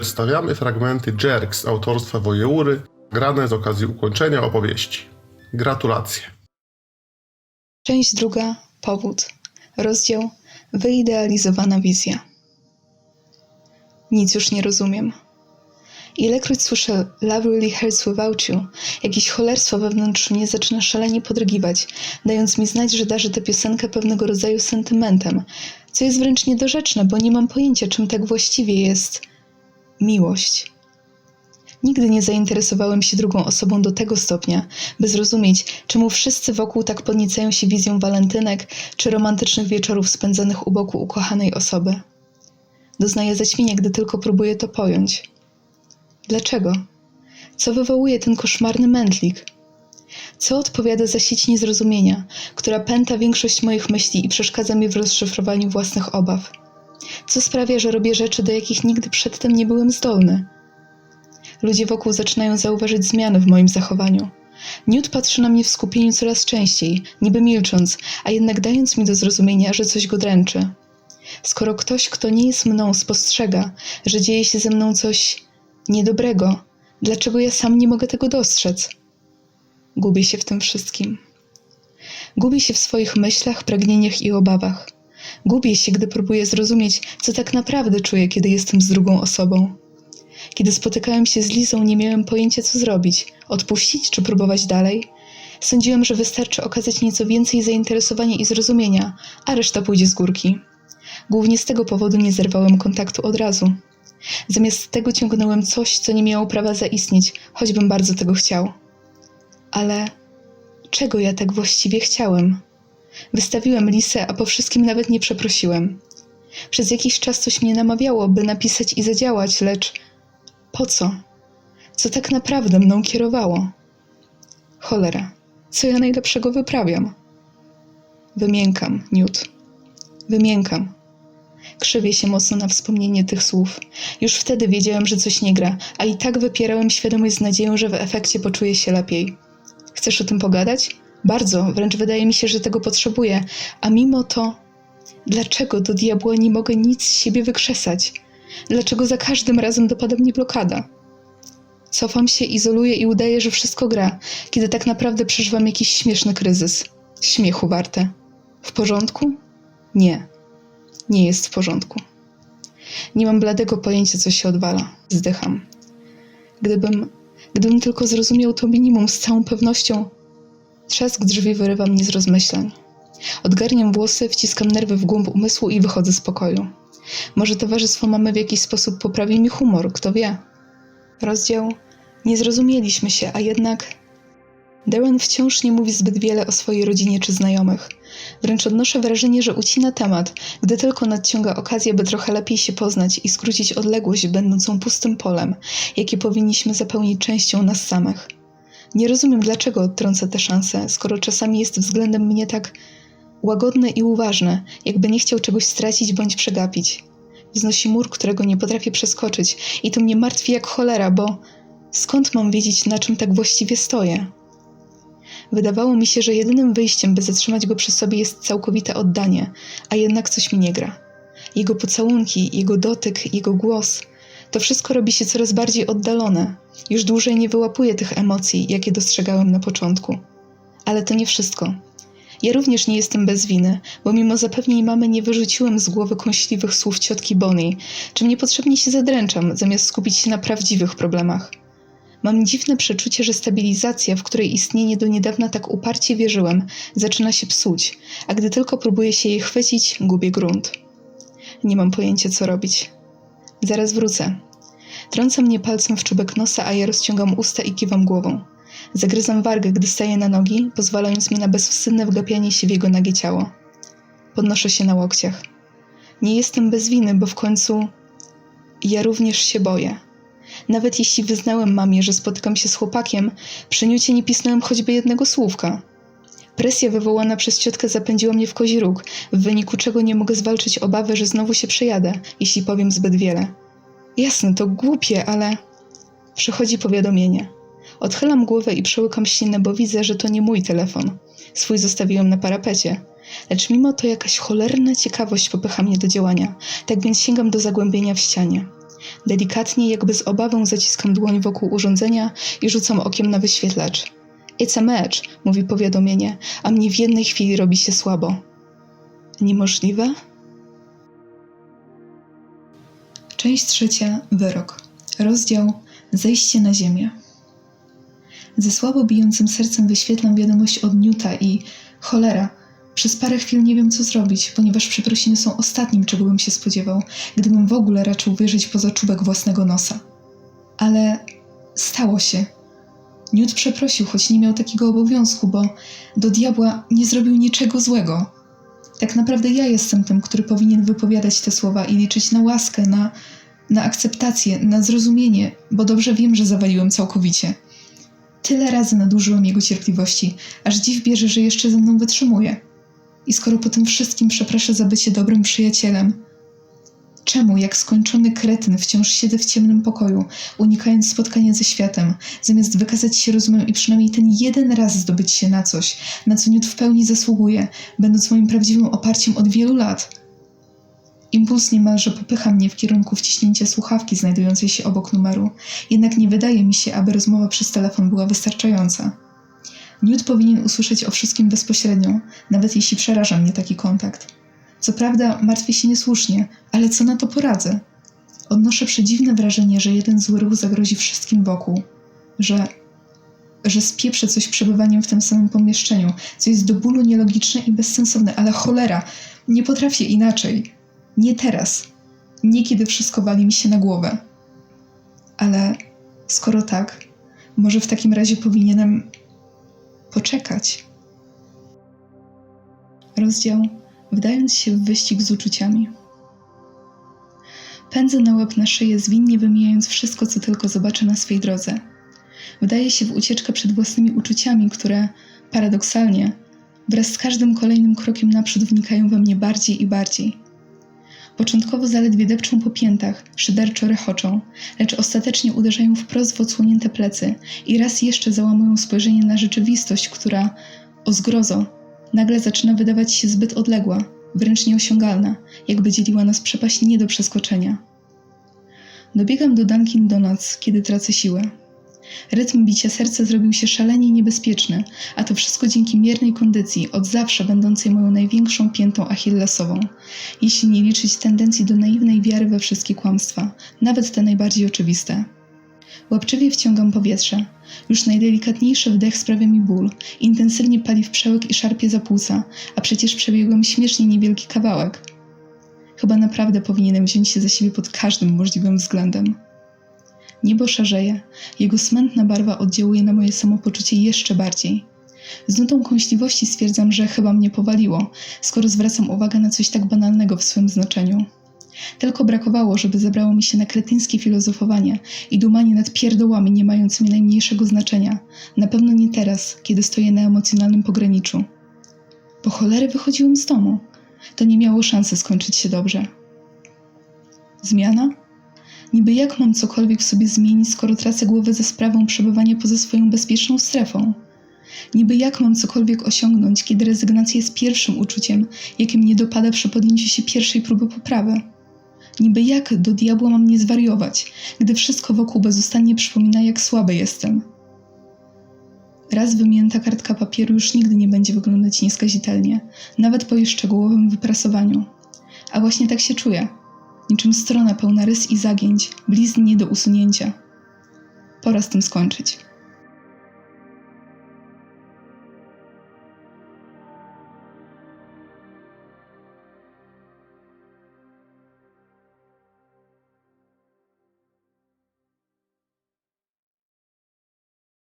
Przedstawiamy fragmenty Jerks autorstwa Wojeury, grane z okazji ukończenia opowieści. Gratulacje. Część druga. Powód. Rozdział. Wyidealizowana wizja. Nic już nie rozumiem. Ilekroć słyszę Love really hurts without you, jakieś cholerstwo wewnątrz mnie zaczyna szalenie podrygiwać, dając mi znać, że darzę tę piosenkę pewnego rodzaju sentymentem, co jest wręcz niedorzeczne, bo nie mam pojęcia, czym tak właściwie jest miłość. Nigdy nie zainteresowałem się drugą osobą do tego stopnia, by zrozumieć, czemu wszyscy wokół tak podniecają się wizją walentynek czy romantycznych wieczorów spędzonych u boku ukochanej osoby. Doznaję zaćmienia, gdy tylko próbuję to pojąć. Dlaczego? Co wywołuje ten koszmarny mętlik? Co odpowiada za sieć niezrozumienia, która pęta większość moich myśli i przeszkadza mi w rozszyfrowaniu własnych obaw? Co sprawia, że robię rzeczy, do jakich nigdy przedtem nie byłem zdolny? Ludzie wokół zaczynają zauważyć zmiany w moim zachowaniu. Newt patrzy na mnie w skupieniu coraz częściej, niby milcząc, a jednak dając mi do zrozumienia, że coś go dręczy. Skoro ktoś, kto nie jest mną, spostrzega, że dzieje się ze mną coś niedobrego, dlaczego ja sam nie mogę tego dostrzec? Gubię się w tym wszystkim. Gubię się w swoich myślach, pragnieniach i obawach. Gubię się, gdy próbuję zrozumieć, co tak naprawdę czuję, kiedy jestem z drugą osobą. Kiedy spotykałem się z Lizą, nie miałem pojęcia, co zrobić odpuścić czy próbować dalej. Sądziłem, że wystarczy okazać nieco więcej zainteresowania i zrozumienia, a reszta pójdzie z górki. Głównie z tego powodu nie zerwałem kontaktu od razu. Zamiast tego ciągnąłem coś, co nie miało prawa zaistnieć, choćbym bardzo tego chciał. Ale czego ja tak właściwie chciałem? Wystawiłem lisę, a po wszystkim nawet nie przeprosiłem. Przez jakiś czas coś mnie namawiało, by napisać i zadziałać, lecz po co? Co tak naprawdę mną kierowało? Cholera, co ja najlepszego wyprawiam? Wymiękam, Newt. Wymiękam. Krzywię się mocno na wspomnienie tych słów. Już wtedy wiedziałem, że coś nie gra, a i tak wypierałem świadomość z nadzieją, że w efekcie poczuję się lepiej. Chcesz o tym pogadać? Bardzo, wręcz wydaje mi się, że tego potrzebuję, a mimo to, dlaczego do diabła nie mogę nic z siebie wykrzesać? Dlaczego za każdym razem dopada mnie blokada? Cofam się, izoluję i udaję, że wszystko gra, kiedy tak naprawdę przeżywam jakiś śmieszny kryzys. Śmiechu warte. W porządku? Nie. Nie jest w porządku. Nie mam bladego pojęcia, co się odwala. Zdycham. Gdybym, gdybym tylko zrozumiał to minimum z całą pewnością, trzask drzwi wyrywa mnie z rozmyślań. Odgarniam włosy, wciskam nerwy w głąb umysłu i wychodzę z pokoju. Może towarzystwo mamy w jakiś sposób poprawi mi humor, kto wie. Rozdział Nie zrozumieliśmy się, a jednak Darren wciąż nie mówi zbyt wiele o swojej rodzinie czy znajomych. Wręcz odnoszę wrażenie, że ucina temat, gdy tylko nadciąga okazja, by trochę lepiej się poznać i skrócić odległość będącą pustym polem, jakie powinniśmy zapełnić częścią nas samych. Nie rozumiem, dlaczego odtrąca tę szansę, skoro czasami jest względem mnie tak łagodny i uważny, jakby nie chciał czegoś stracić bądź przegapić. Wznosi mur, którego nie potrafię przeskoczyć i to mnie martwi jak cholera, bo skąd mam wiedzieć, na czym tak właściwie stoję? Wydawało mi się, że jedynym wyjściem, by zatrzymać go przy sobie jest całkowite oddanie, a jednak coś mi nie gra. Jego pocałunki, jego dotyk, jego głos to wszystko robi się coraz bardziej oddalone. Już dłużej nie wyłapuję tych emocji, jakie dostrzegałem na początku. Ale to nie wszystko. Ja również nie jestem bez winy, bo mimo zapewnień mamy nie wyrzuciłem z głowy kąśliwych słów ciotki Bonnie, czym niepotrzebnie się zadręczam, zamiast skupić się na prawdziwych problemach. Mam dziwne przeczucie, że stabilizacja, w której istnienie do niedawna tak uparcie wierzyłem, zaczyna się psuć, a gdy tylko próbuję się jej chwycić, gubię grunt. Nie mam pojęcia, co robić. Zaraz wrócę. Trąca mnie palcem w czubek nosa, a ja rozciągam usta i kiwam głową. Zagryzam wargę, gdy staję na nogi, pozwalając mi na bezwstydne wgapianie się w jego nagie ciało. Podnoszę się na łokciach. Nie jestem bez winy, bo w końcu ja również się boję. Nawet jeśli wyznałem mamie, że spotykam się z chłopakiem, przy Niucie nie pisnąłem choćby jednego słówka. Presja wywołana przez ciotkę zapędziła mnie w kozi róg, w wyniku czego nie mogę zwalczyć obawy, że znowu się przejadę, jeśli powiem zbyt wiele. Jasne, to głupie, ale... Przychodzi powiadomienie. Odchylam głowę i przełykam ślinę, bo widzę, że to nie mój telefon. Swój zostawiłem na parapecie. Lecz mimo to jakaś cholerna ciekawość popycha mnie do działania, tak więc sięgam do zagłębienia w ścianie. Delikatnie, jakby z obawą zaciskam dłoń wokół urządzenia i rzucam okiem na wyświetlacz. It's a match, mówi powiadomienie, a mnie w jednej chwili robi się słabo. Niemożliwe? Część trzecia. Wyrok. Rozdział Zejście na ziemię. Ze słabo bijącym sercem wyświetlam wiadomość od Newta i cholera. Przez parę chwil nie wiem, co zrobić, ponieważ przeprosiny są ostatnim, czego bym się spodziewał, gdybym w ogóle raczył wyjrzeć poza czubek własnego nosa. Ale stało się. Newt przeprosił, choć nie miał takiego obowiązku, bo do diabła nie zrobił niczego złego. Tak naprawdę ja jestem tym, który powinien wypowiadać te słowa i liczyć na łaskę, na, na akceptację, na zrozumienie, bo dobrze wiem, że zawaliłem całkowicie. Tyle razy nadużyłem jego cierpliwości, aż dziw bierze, że jeszcze ze mną wytrzymuje. I skoro po tym wszystkim przeprasza za bycie dobrym przyjacielem, czemu, jak skończony kretyn, wciąż siedzę w ciemnym pokoju, unikając spotkania ze światem, zamiast wykazać się rozumem i przynajmniej ten jeden raz zdobyć się na coś, na co Newt w pełni zasługuje, będąc moim prawdziwym oparciem od wielu lat? Impuls niemalże popycha mnie w kierunku wciśnięcia słuchawki znajdującej się obok numeru, jednak nie wydaje mi się, aby rozmowa przez telefon była wystarczająca. Newt powinien usłyszeć o wszystkim bezpośrednio, nawet jeśli przeraża mnie taki kontakt. Co prawda, martwię się niesłusznie, ale co na to poradzę? Odnoszę przedziwne wrażenie, że jeden zły ruch zagrozi wszystkim wokół, że, że spieprzę coś przebywaniem w tym samym pomieszczeniu, co jest do bólu nielogiczne i bezsensowne, ale cholera, nie potrafię inaczej. Nie teraz. Nie kiedy wszystko wali mi się na głowę. Ale skoro tak, może w takim razie powinienem poczekać. Rozdział Wdając się w wyścig z uczuciami. Pędzę na łeb na szyję, zwinnie wymijając wszystko, co tylko zobaczę na swej drodze. Wdaję się w ucieczkę przed własnymi uczuciami, które, paradoksalnie, wraz z każdym kolejnym krokiem naprzód wnikają we mnie bardziej i bardziej. Początkowo zaledwie depczą po piętach, szyderczo rechoczą, lecz ostatecznie uderzają wprost w odsłonięte plecy i raz jeszcze załamują spojrzenie na rzeczywistość, która, o zgrozo, nagle zaczyna wydawać się zbyt odległa, wręcz nieosiągalna, jakby dzieliła nas przepaść nie do przeskoczenia. Dobiegam do Dunkin Donuts, kiedy tracę siłę. Rytm bicia serca zrobił się szalenie niebezpieczny, a to wszystko dzięki miernej kondycji, od zawsze będącej moją największą piętą achillesową, jeśli nie liczyć tendencji do naiwnej wiary we wszystkie kłamstwa, nawet te najbardziej oczywiste. Łapczywie wciągam powietrze. Już najdelikatniejszy wdech sprawia mi ból, intensywnie pali w przełyk i szarpie za płuca, a przecież przebiegłem śmiesznie niewielki kawałek. Chyba naprawdę powinienem wziąć się za siebie pod każdym możliwym względem. Niebo szarzeje, jego smętna barwa oddziałuje na moje samopoczucie jeszcze bardziej. Z nutą kąśliwości stwierdzam, że chyba mnie powaliło, skoro zwracam uwagę na coś tak banalnego w swym znaczeniu. Tylko brakowało, żeby zebrało mi się na kretyńskie filozofowanie i dumanie nad pierdołami nie mającymi najmniejszego znaczenia. Na pewno nie teraz, kiedy stoję na emocjonalnym pograniczu. Po cholery wychodziłem z domu. To nie miało szansy skończyć się dobrze. Zmiana? Niby jak mam cokolwiek w sobie zmienić, skoro tracę głowę ze sprawą przebywania poza swoją bezpieczną strefą? Niby jak mam cokolwiek osiągnąć, kiedy rezygnacja jest pierwszym uczuciem, jakie mnie dopada przy podjęciu się pierwszej próby poprawy? Niby jak do diabła mam nie zwariować, gdy wszystko wokół bezustannie przypomina, jak słaby jestem? Raz wymięta kartka papieru już nigdy nie będzie wyglądać nieskazitelnie, nawet po jej szczegółowym wyprasowaniu. A właśnie tak się czuję, niczym strona pełna rys i zagięć, blizn nie do usunięcia. Pora z tym skończyć.